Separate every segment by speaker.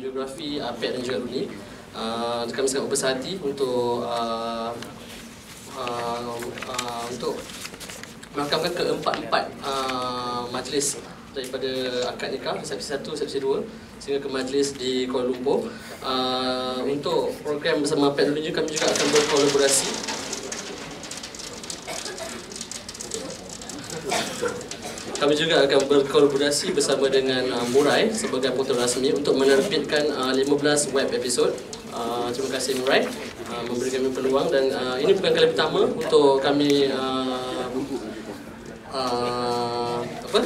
Speaker 1: videografi Apek dan juga Runi. Uh, kami sangat berbesar hati untuk uh, uh, uh, untuk merakamkan keempat-empat uh, majlis daripada akad nikah resepsi satu, resepsi dua sehingga ke majlis di Kuala Lumpur. Uh, untuk program bersama Apek dan Runi kami juga akan berkolaborasi Kami juga akan berkolaborasi bersama dengan uh, Murai sebagai portal rasmi untuk menerbitkan uh, 15 web episod. Uh, terima kasih Murai uh, memberi kami peluang dan uh, ini bukan kali pertama untuk kami uh, uh, apa?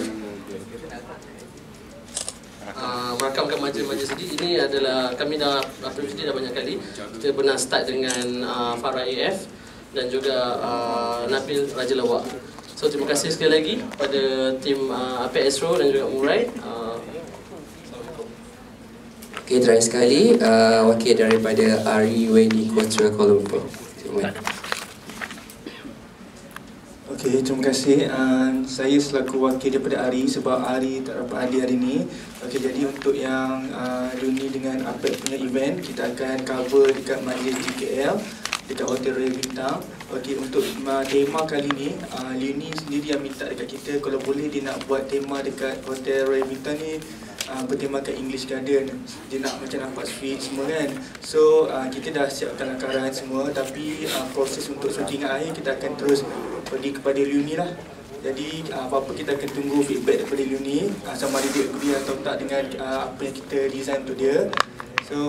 Speaker 1: Uh, merakamkan majlis-majlis ini ini adalah kami dah previously dah banyak kali kita pernah start dengan uh, Farah AF dan juga uh, Nabil Raja Lawak. So terima kasih sekali lagi pada tim uh, Apek Astro dan juga Murai. Uh,
Speaker 2: Okey, terakhir sekali uh, wakil daripada Ari Wedi Cultural Kuala Lumpur. Terima kasih.
Speaker 3: Okey, terima kasih. Uh, saya selaku wakil daripada Ari sebab Ari tak dapat hadir hari ini. Okey, jadi untuk yang uh, Luni dengan Apek punya event, kita akan cover dekat majlis di KL dekat Hotel Royal Bintang. Okey, untuk uh, tema kali ni, uh, Luni sendiri yang minta dekat kita kalau boleh dia nak buat tema dekat Hotel Royal Bintang ni uh, bertemakan English Garden. Dia nak macam nampak sweet semua kan. So, uh, kita dah siapkan lakaran semua tapi uh, proses untuk syuting akhir kita akan terus pergi kepada Luni lah. Jadi uh, apa-apa kita akan tunggu feedback daripada Luni uh, sama ada dia agree atau tak dengan uh, apa yang kita design untuk dia. So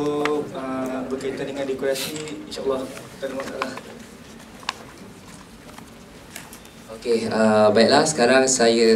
Speaker 3: berkaitan dengan dekorasi insyaAllah tak ada masalah.
Speaker 2: Okey, uh, baiklah sekarang saya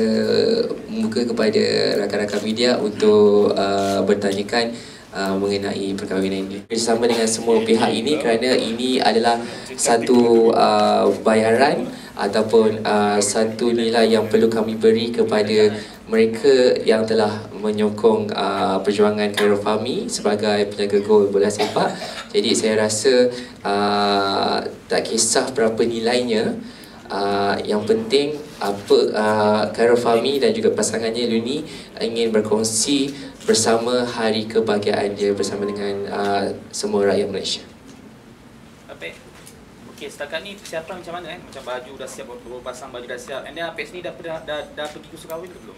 Speaker 2: membuka kepada rakan-rakan media untuk uh, bertanyakan uh, mengenai perkahwinan ini. Bersama dengan semua pihak ini kerana ini adalah satu uh, bayaran ataupun uh, satu nilai yang perlu kami beri kepada mereka yang telah menyokong uh, perjuangan Khairul Fahmi sebagai penjaga gol bola sepak. Jadi saya rasa uh, tak kisah berapa nilainya, uh, yang penting apa uh, Khairul Fahmi dan juga pasangannya Luni ingin berkongsi bersama hari kebahagiaan dia bersama dengan uh, semua rakyat Malaysia.
Speaker 4: Okey, setakat ni persiapan macam mana kan? Macam baju dah siap, beberapa pasang baju dah siap. And then Apek sini dah, dah, dah, dah pergi kursus kahwin ke belum?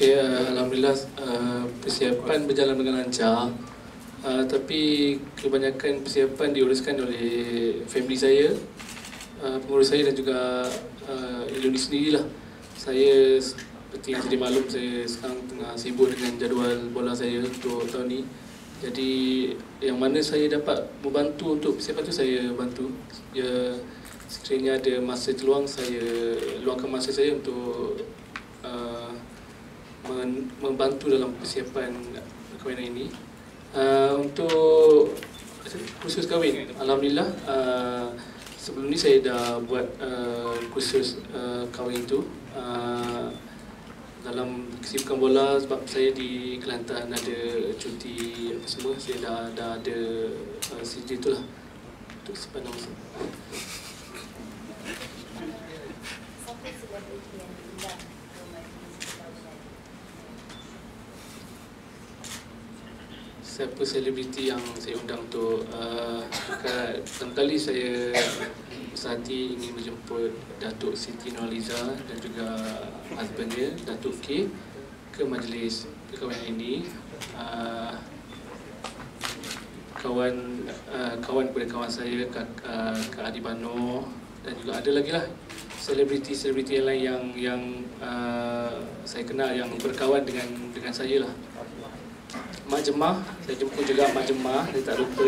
Speaker 1: Okay, Alhamdulillah uh, persiapan berjalan dengan lancar. Uh, tapi kebanyakan persiapan diuruskan oleh family saya, uh, pengurus saya dan juga uh, Iluni sendirilah. Saya seperti yang jadi maklum saya sekarang tengah sibuk dengan jadual bola saya untuk tahun ni. Jadi yang mana saya dapat membantu untuk persiapan tu saya bantu. Ya sekiranya ada masa terluang saya luangkan masa saya untuk men- membantu dalam persiapan perkahwinan ini. Uh, untuk kursus kahwin, Alhamdulillah uh, sebelum ni saya dah buat uh, kursus uh, kahwin tu uh, dalam kesibukan bola sebab saya di Kelantan ada cuti apa semua saya dah dah ada uh, CD tu lah untuk sepanjang masa. Siapa selebriti yang saya undang untuk uh, dekat pertama kali saya berhati ingin menjemput Datuk Siti Nurhaliza dan juga husband dia Datuk K ke majlis perkahwinan ini. Uh, kawan uh, kawan kepada kawan saya Kak, uh, Kak Adi Bano dan juga ada lagi lah selebriti-selebriti yang lain yang yang uh, saya kenal yang berkawan dengan dengan saya lah. Mak Jemah, saya jemput juga Mak Jemah, saya tak lupa.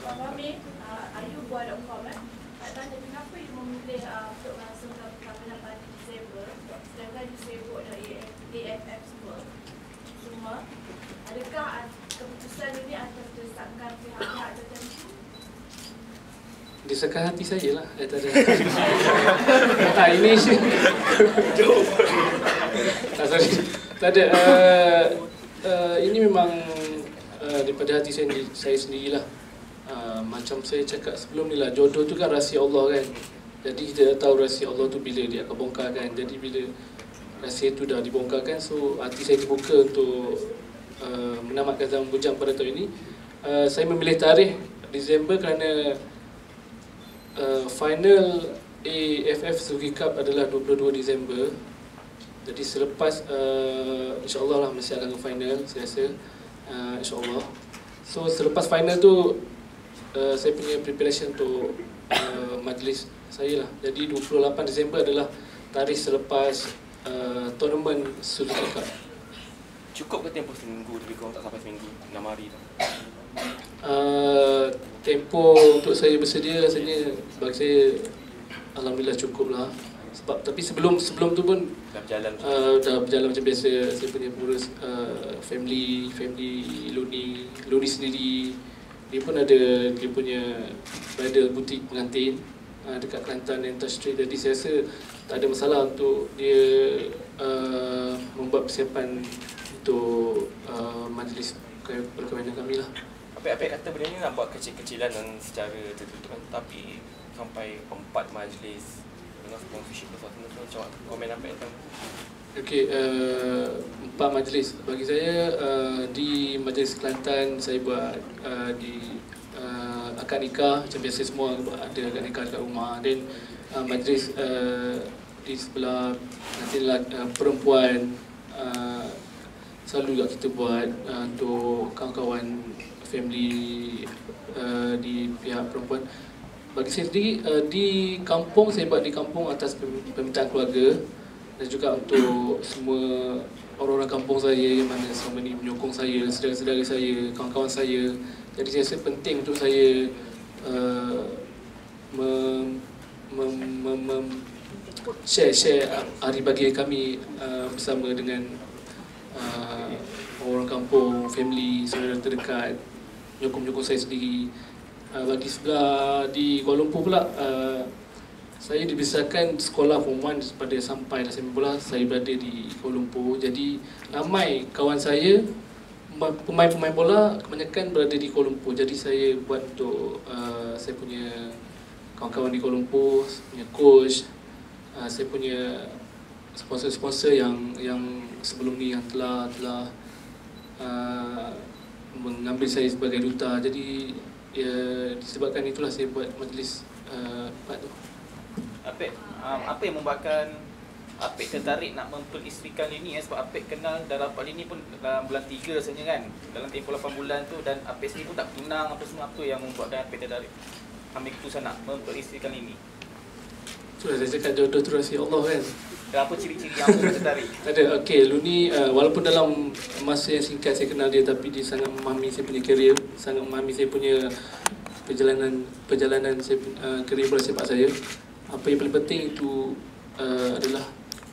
Speaker 5: Fahmi, uh, Ayu buat ada komen. Nak tanya kenapa you semua. Semua. Adakah uh, keputusan ini atas desakan pihak-pihak tertentu?
Speaker 1: Disahkan hati saya lah. Eh, tak ada. tak, ini tak, sorry. Tak ada. Uh, uh, ini memang uh, daripada hati saya, saya sendirilah. Uh, macam saya cakap sebelum ni lah, jodoh tu kan rahsia Allah kan. Jadi kita tahu rahsia Allah tu bila dia akan bongkar kan. Jadi bila rahsia itu dah dibongkarkan so hati saya terbuka untuk uh, menamatkan zaman bujang pada tahun ini uh, saya memilih tarikh Disember kerana uh, final AFF Suzuki Cup adalah 22 Disember jadi selepas uh, insyaAllah lah mesti akan ke final saya rasa uh, insyaAllah. So selepas final tu uh, saya punya preparation untuk uh, majlis saya lah. Jadi 28 Disember adalah tarikh selepas uh, tournament Suzuki Cup
Speaker 6: Cukup ke tempoh seminggu Lebih kurang tak sampai seminggu? 6 hari tu.
Speaker 1: Uh, tempo untuk saya bersedia rasanya bagi saya alhamdulillah cukup lah sebab tapi sebelum sebelum tu pun
Speaker 6: Dah berjalan
Speaker 1: uh, dah berjalan macam biasa. Saya punya pengurus uh, family family Luni Luni sendiri dia pun ada dia punya bridal butik pengantin uh, dekat Kelantan Street. Jadi saya rasa tak ada masalah untuk dia uh, membuat persiapan untuk uh, majlis perkahwinan kami lah.
Speaker 6: Apik-apik kata benda ni nak buat kecil-kecilan dan secara tertutup kan. Tapi sampai empat majlis dengan sponsorship tu macam komen apa tentang
Speaker 1: Okey, uh, empat majlis. Bagi saya uh, di majlis Kelantan saya buat uh, di uh, akad nikah macam biasa semua ada akad nikah dekat rumah. Dan uh, majlis uh, di sebelah nanti uh, perempuan uh, selalu juga kita buat uh, untuk kawan-kawan family uh, di pihak perempuan. Bagi saya sendiri uh, di kampung saya buat di kampung atas permintaan keluarga dan juga untuk semua orang-orang kampung saya yang mana selama ni menyokong saya, saudara-saudara saya, kawan-kawan saya. Jadi saya rasa penting untuk saya uh, mem, mem, mem, mem, share share hari bagi kami uh, bersama dengan uh, orang kampung, family, saudara terdekat, menyokong-menyokong saya sendiri. Uh, bagi sebelah di Kuala Lumpur pula uh, saya dibesarkan sekolah form 1 pada sampai dah bola saya berada di Kuala Lumpur. Jadi ramai kawan saya pemain-pemain bola kebanyakan berada di Kuala Lumpur. Jadi saya buat untuk uh, saya punya kawan-kawan di Kuala Lumpur, punya coach, uh, saya punya sponsor-sponsor yang yang sebelum ni yang telah telah uh, mengambil saya sebagai duta. Jadi ya disebabkan itulah saya buat majlis uh, tu.
Speaker 4: Apik, um, apa yang membuatkan Apik tertarik nak memperisterikan Lini eh? Sebab Apik kenal dah rapat Lini pun dalam bulan 3 rasanya kan Dalam tempoh 8 bulan tu dan Apik sendiri pun tak tunang apa semua Apa yang membuatkan Apik tertarik Ambil keputusan nak memperisterikan Lini
Speaker 1: Itulah saya cakap jodoh tu rahsia Allah kan
Speaker 4: apa ciri-ciri yang tertarik?
Speaker 1: Ada, okey Luni uh, walaupun dalam masa yang singkat saya kenal dia Tapi dia sangat memahami saya punya career Sangat memahami saya punya perjalanan perjalanan saya, uh, career bola sepak saya apa yang paling penting itu uh, adalah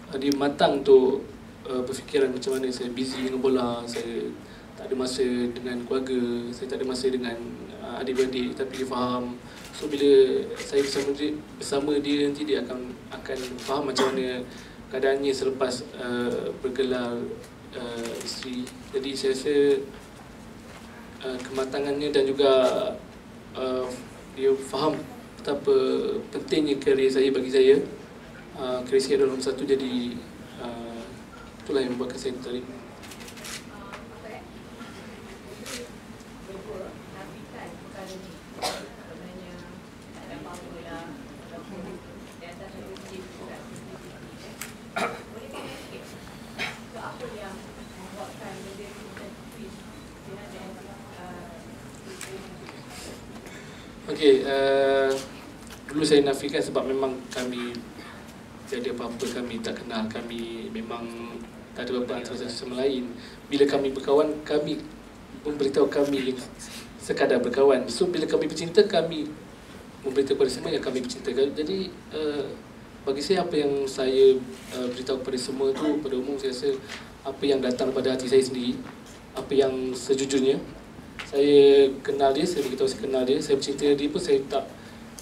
Speaker 1: uh, dia matang untuk uh, berfikiran macam mana saya busy dengan bola, saya tak ada masa dengan keluarga, saya tak ada masa dengan uh, adik-beradik tapi dia faham. So bila saya bersama dia, bersama dia nanti dia akan akan faham macam mana keadaannya selepas uh, bergelar uh, isteri. Jadi saya rasa uh, kematangannya dan juga uh, dia faham betapa pentingnya kerjaya saya bagi saya uh, Kerjaya saya dalam satu jadi uh, Itulah yang membuatkan saya tertarik Okey, uh, dulu saya nafikan sebab memang kami tiada apa-apa kami tak kenal kami memang tak ada apa-apa antara satu sama lain. Bila kami berkawan, kami memberitahu kami sekadar berkawan. So bila kami bercinta, kami memberitahu kepada semua yang kami bercinta. Jadi uh, bagi saya apa yang saya uh, beritahu kepada semua tu pada umum saya rasa apa yang datang pada hati saya sendiri, apa yang sejujurnya saya kenal dia, saya beritahu saya kenal dia, saya bercinta dia pun saya tak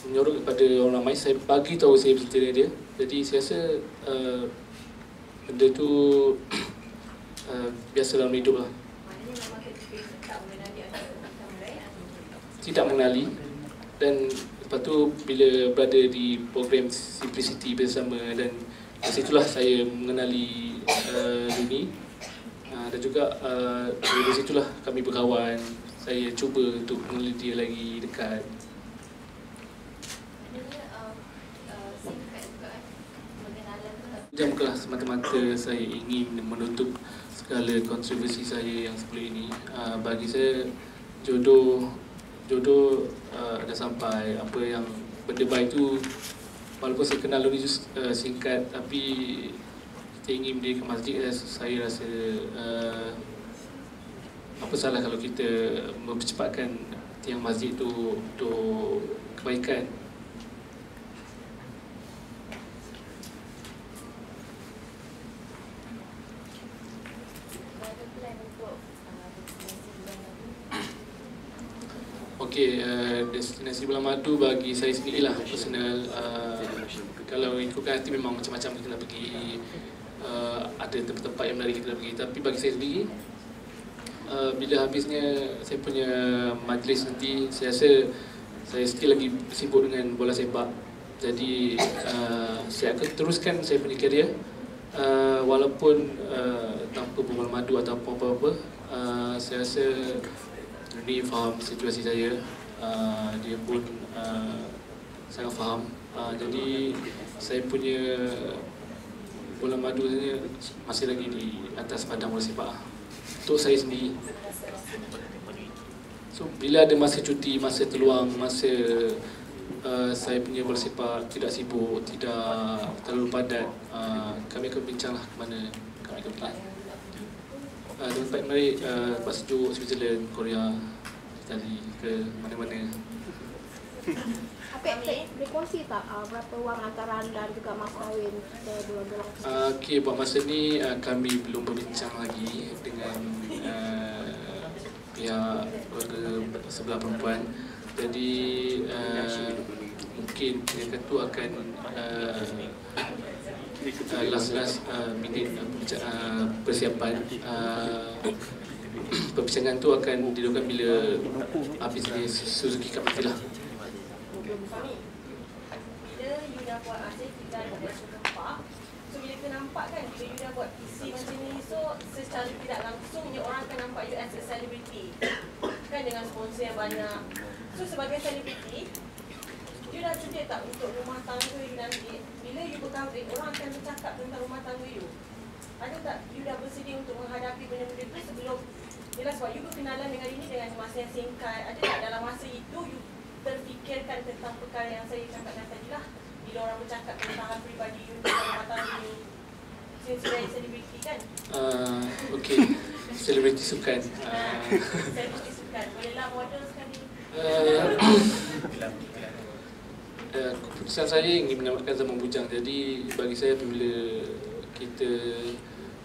Speaker 1: menyorok kepada orang ramai, saya bagi tahu saya bercinta dengan dia. Jadi saya rasa uh, benda tu uh, biasa dalam hidup lah. Tidak mengenali dan lepas tu bila berada di program Simplicity bersama dan dari situlah saya mengenali uh, Luni uh, dan juga uh, dari situlah kami berkawan saya cuba untuk mengenali dia lagi dekat
Speaker 5: um, uh, singkat juga kan pengenalan tu tak
Speaker 1: Jam kelas semata-mata saya ingin menutup segala kontroversi saya yang sebelum ini. Uh, bagi saya jodoh jodoh uh, dah sampai apa yang benda baik tu walaupun saya kenal uh, singkat tapi kita ingin dia ke masjid eh, saya rasa uh, apa salah kalau kita mempercepatkan tiang masjid tu untuk kebaikan. Okey, uh, destinasi bulan madu bagi saya sendirilah personal uh, kalau ikutkan hati memang macam-macam kita nak pergi uh, ada tempat-tempat yang menarik kita nak pergi tapi bagi saya sendiri uh, bila habisnya saya punya majlis nanti saya rasa saya still lagi sibuk dengan bola sepak. Jadi uh, saya akan teruskan saya punya kerjaya uh, walaupun uh, tanpa berbual madu atau apa-apa uh, saya rasa ni faham situasi saya. Uh, dia pun uh, sangat faham. Uh, jadi saya punya bola madu masih lagi di atas padang bola sepak untuk saya sendiri. So bila ada masa cuti masa terluang masa uh, saya punya bola sepak tidak sibuk tidak terlalu padat uh, kami akan bincanglah ke mana kami akan pergi. Uh, tempat menarik uh, tempat sejuk Switzerland Korea Itali ke mana-mana
Speaker 7: Apek, Apek boleh kongsi tak uh, berapa wang antara anda dan juga mas kahwin kita dua-dua
Speaker 1: Uh, Okey, buat masa ni uh, kami belum berbincang lagi dengan uh, pihak keluarga sebelah perempuan. Jadi uh, mungkin mereka tu akan uh, uh, last-last uh, minit uh, persiapan uh, perbincangan tu akan dilakukan bila habis ni Suzuki Cup nanti lah.
Speaker 8: Suami, bila you dah buat asyik kita dah suka pak So bila kita nampak kan, bila you dah buat PC macam ni So secara tidak langsung, orang akan nampak you as a celebrity. Kan dengan sponsor yang banyak. So sebagai selebriti You dah sedia tak untuk rumah tangga you nanti? Bila you berkahwin, orang akan bercakap tentang rumah tangga you. Ada tak you dah bersedia untuk menghadapi benda-benda tu sebelum? Yelah sebab you berkenalan dengan ini dengan masa yang singkat. Ada tak dalam masa itu you terfikirkan tentang perkara yang saya cakapkan tadi lah. Bila orang bercakap tentang hal peribadi you, tentang Since you dari selebriti kan?
Speaker 1: Uh, Okey, selebriti sukan. Uh,
Speaker 8: Selebriti sukan, bolehlah model sekali.
Speaker 1: Uh, uh, keputusan saya ingin menamatkan zaman bujang. Jadi bagi saya apabila kita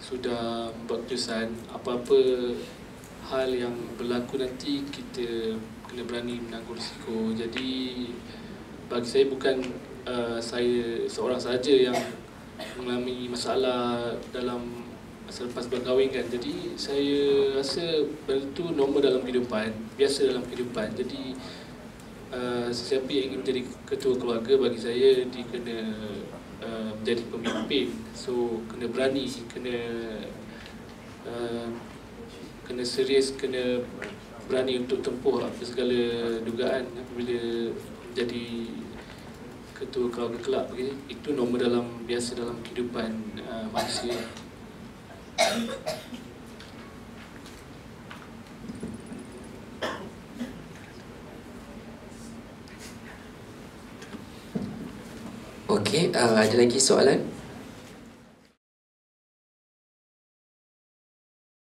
Speaker 1: sudah membuat keputusan apa-apa hal yang berlaku nanti kita kena berani menanggung risiko. Jadi bagi saya bukan uh, saya seorang saja yang mengalami masalah dalam masa lepas berkahwin kan. Jadi saya rasa benda tu normal dalam kehidupan biasa dalam kehidupan. Jadi uh, sesiapa yang ingin menjadi ketua keluarga bagi saya dia kena uh, menjadi pemimpin. So kena berani kena uh, kena serius kena berani untuk tempuh apa segala dugaan apabila menjadi ketua keluarga kelab okay? itu normal dalam biasa dalam kehidupan uh, manusia
Speaker 2: Okey, uh, ada lagi soalan?